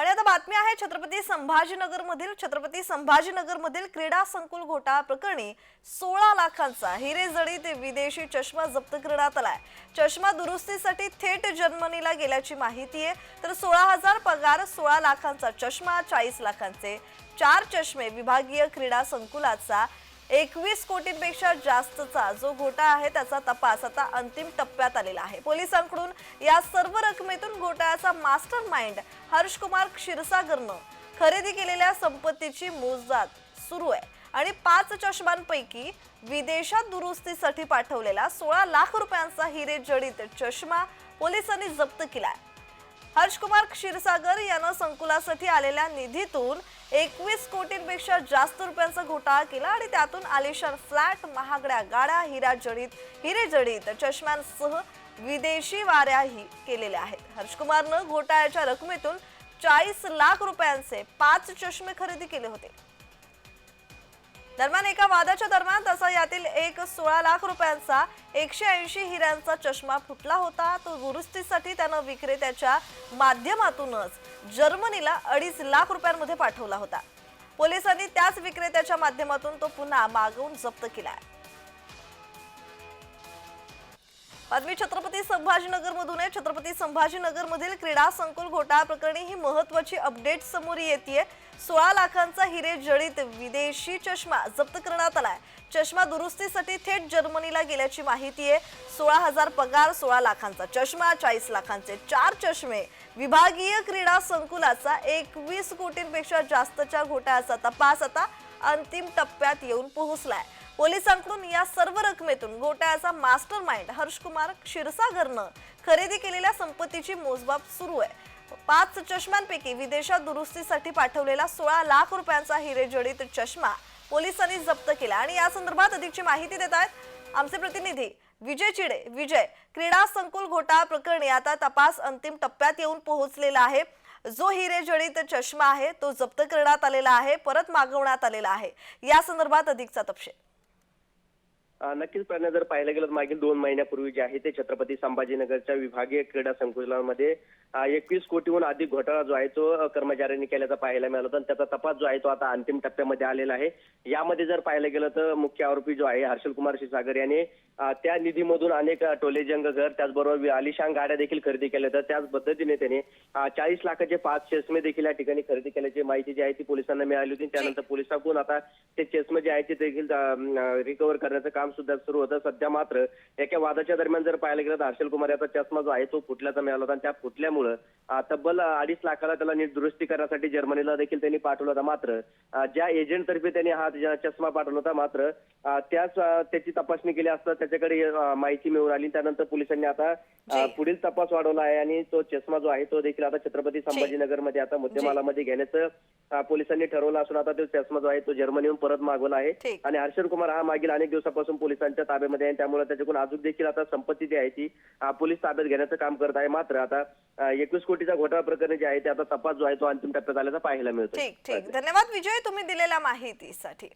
आणि आता बातमी आहे छत्रपती संभाजीनगर मधील छत्रपती संभाजीनगर मधील क्रीडा संकुल घोटाळा प्रकरणी सोळा लाखांचा हिरे ते विदेशी चष्मा जप्त करण्यात आलाय. चष्मा दुरुस्तीसाठी थेट जर्मनीला गेल्याची माहिती आहे. तर सोळा हजार पगार सोळा लाखांचा चष्मा चाळीस लाखांचे चार चष्मे विभागीय क्रीडा संकुलाचा एकवीस कोटींपेक्षा जास्तचा जो घोटाळा आहे त्याचा तपास आता अंतिम टप्प्यात आलेला आहे. पोलिसांकडून या सर्व रकमेतून घोटाळ्याचा मास्टर माइंड हर्षकुमार क्षीरसागरनं खरेदी केलेल्या संपत्तीची मोजदात सुरू आहे आणि पाच चष्मांपैकी विदेशात दुरुस्तीसाठी पाठवलेला सोळा लाख रुपयांचा हिरे जडित चष्मा पोलिसांनी जप्त केला आहे. हर्षकुमार क्षीरसागर यानं संकुलासाठी आलेल्या निधीतून एकवीस कोटींपेक्षा जास्त रुपयांचा घोटाळा केला आणि त्यातून आलिशान फ्लॅट महागड्या गाड्या हिरा जडीत हिरे जडीत चष्म्यांसह विदेशी वाऱ्याही केलेल्या आहेत. हर्षकुमारनं घोटाळ्याच्या रकमेतून चाळीस लाख रुपयांचे पाच चष्मे खरेदी केले होते. दरम्यान एका वादाच्या दरम्यान तसा यातील एक सोळा लाख रुपयांचा एकशे ऐंशी हिऱ्यांचा चष्मा फुटला होता. तो दुरुस्तीसाठी त्यानं विक्रेत्याच्या माध्यमातूनच जर्मनीला अडीच लाख रुपयांमध्ये पाठवला होता. पोलिसांनी त्याच विक्रेत्याच्या माध्यमातून तो पुन्हा मागवून जप्त केला आहे. बातमी छत्रपती संभाजीनगर मधून आहे. छत्रपती संभाजीनगर मधील क्रीडा संकुल घोटाळा प्रकरणी ही महत्वाची अपडेट समोर येते सोळा लाखांचा हिरे जळीत विदेशी चष्मा जप्त करण्यात आलाय. चष्मा दुरुस्तीसाठी थेट जर्मनीला गेल्याची माहिती आहे. सोळा हजार पगार सोळा लाखांचा चष्मा चाळीस लाखांचे चार चष्मे. विभागीय क्रीडा संकुलाचा एकवीस कोटींपेक्षा जास्तच्या घोटाळ्याचा तपास आता अंतिम टप्प्यात येऊन पोहोचलाय. पोलिसांकडून या सर्व रकमेतून घोटाळ्याचा मास्टर माइंड हर्षकुमार क्षीरसागरनं खरेदी केलेल्या संपत्तीची मोजमाप सुरू आहे. पाच चष्म्यांपैकी विदेशात दुरुस्तीसाठी पाठवलेला सोळा लाख रुपयांचा हिरे जडित चष्मा पोलिसांनी जप्त केला आणि या संदर्भात अधिकची माहिती देत आहेत आमचे प्रतिनिधी विजय चिडे. विजय क्रीडा संकुल घोटाळा प्रकरणी आता तपास अंतिम टप्प्यात येऊन पोहोचलेला आहे. जो हिरे जडित चष्मा आहे तो जप्त करण्यात आलेला आहे परत मागवण्यात आलेला आहे. या संदर्भात अधिकचा तपशील. नक्कीच प्रज्ञा जर पाहायला गेलं तर मागील दोन महिन्यापूर्वी जे आहे ते छत्रपती संभाजीनगरच्या विभागीय क्रीडा संकुलामध्ये एकवीस कोटीहून अधिक घोटाळा जो आहे तो कर्मचाऱ्यांनी केल्याचा पाहायला मिळाला होता. त्याचा तपास जो आहे तो आता अंतिम टप्प्यामध्ये आलेला आहे. यामध्ये जर पाहायला गेलं तर मुख्य आरोपी जो आहे हर्षल कुमार क्षीरसागर याने त्या निधीमधून अनेक टोलेजंग घर त्याचबरोबर आलिशान गाड्या देखील खरेदी केल्या तर त्याच पद्धतीने त्याने चाळीस लाखाचे पाच चष्मे देखील या ठिकाणी खरेदी केल्याची माहिती जी आहे ती पोलिसांना मिळाली होती. त्यानंतर पोलिसांकडून आता ते चष्मे जे आहे ते देखील रिकव्हर करण्याचं काम सुद्धा सुरू होतं. सध्या मात्र एका वादाच्या दरम्यान जर पाहायला गेलं तर हर्षल कुमार याचा चष्मा जो आहे तो फुटल्याचा मिळाला होता आणि त्या फुटल्यामुळं तब्बल अडीच लाखाला त्याला नीट दुरुस्ती करण्यासाठी जर्मनीला देखील त्यांनी पाठवला होता. मात्र ज्या एजंट तर्फे त्यांनी हा चष्मा पाठवला होता मात्र त्याच त्याची तपासणी केली असता त्याच्याकडे माहिती मिळून आली त्यानंतर पोलिसांनी आता. पुढील तपास वाढवला आहे आणि तो चष्मा जो आहे तो देखील आता छत्रपती संभाजीनगरमध्ये आता मुद्देमालामध्ये घेण्याचं पोलिसांनी ठरवलं असून आता तो चष्मा जो आहे तो जर्मनीहून परत मागवला आहे. आणि हर्षल कुमार हा मागील अनेक दिवसापासून पोलिसांच्या ताब्यामध्ये आहे त्यामुळे त्याच्याकडून अजून देखील आता संपत्ती जी आहे ती पोलीस ताब्यात घेण्याचं काम करत आहे. मात्र आता एकवीस कोटीचा घोटाळा प्रकरण जे आहे ते आता तपास जो आहे तो अंतिम टप्प्यात आल्याचा पाहायला मिळतो ठीक ठीक. धन्यवाद. विजय तुम्ही दिलेल्या माहितीसाठी.